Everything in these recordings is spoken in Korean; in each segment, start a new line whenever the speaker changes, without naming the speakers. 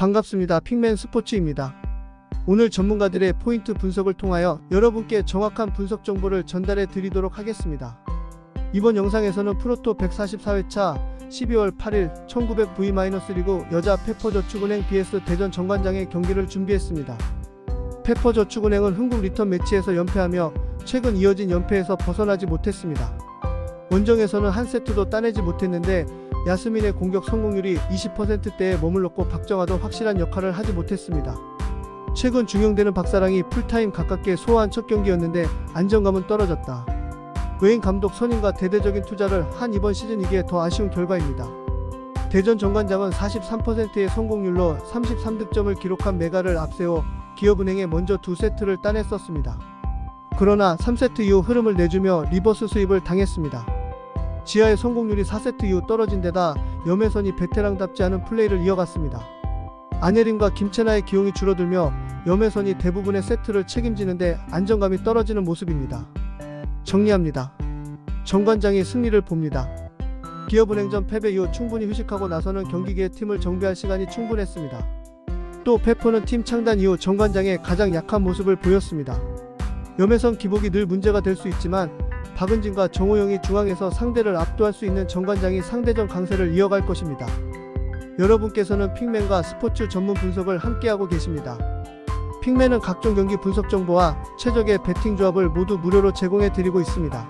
반갑습니다. 핑맨 스포츠입니다. 오늘 전문가들의 포인트 분석을 통하여 여러분께 정확한 분석 정보를 전달해 드리도록 하겠습니다. 이번 영상에서는 프로토 144회차 12월 8일 1900 V-리그 여자 페퍼저축은행 BS 대전 정관장의 경기를 준비했습니다. 페퍼저축은행은 흥국 리턴 매치에서 연패하며 최근 이어진 연패에서 벗어나지 못했습니다. 원정에서는 한 세트도 따내지 못했는데 야스민의 공격 성공률이 20%대에 머물렀고 박정아도 확실한 역할을 하지 못했습니다. 최근 중용되는 박사랑이 풀타임 가깝게 소화한 첫 경기였는데 안정감은 떨어졌다. 외인 감독 선임과 대대적인 투자를 한 이번 시즌 이기에 더 아쉬운 결과입니다. 대전 정관장은 43%의 성공률로 33득점을 기록한 메가를 앞세워 기업은행에 먼저 두 세트를 따냈었습니다. 그러나 3세트 이후 흐름을 내주며 리버스 수입을 당했습니다. 지하의 성공률이 4세트 이후 떨어진 데다 염혜선이 베테랑답지 않은 플레이를 이어갔습니다. 안예린과 김채나의 기용이 줄어들며 염혜선이 대부분의 세트를 책임지는데 안정감이 떨어지는 모습입니다. 정리합니다. 정관장이 승리를 봅니다. 기업은행전 패배 이후 충분히 휴식하고 나서는 경기기에 팀을 정비할 시간이 충분했습니다. 또 페퍼는 팀 창단 이후 정관장의 가장 약한 모습을 보였습니다. 염혜선 기복이 늘 문제가 될 수 있지만 박은진과 정호영이 중앙에서 상대를 압도할 수 있는 정관장이 상대전 강세를 이어갈 것입니다. 여러분께서는 핑맨과 스포츠 전문 분석을 함께하고 계십니다. 핑맨은 각종 경기 분석 정보와 최적의 배팅 조합을 모두 무료로 제공해 드리고 있습니다.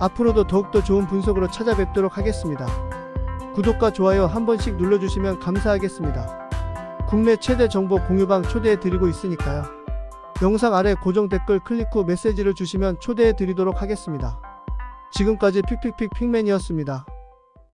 앞으로도 더욱더 좋은 분석으로 찾아뵙도록 하겠습니다. 구독과 좋아요 한 번씩 눌러주시면 감사하겠습니다. 국내 최대 정보 공유방 초대해 드리고 있으니까요. 영상 아래 고정 댓글 클릭 후 메시지를 주시면 초대해 드리도록 하겠습니다. 지금까지 픽픽픽 픽맨이었습니다.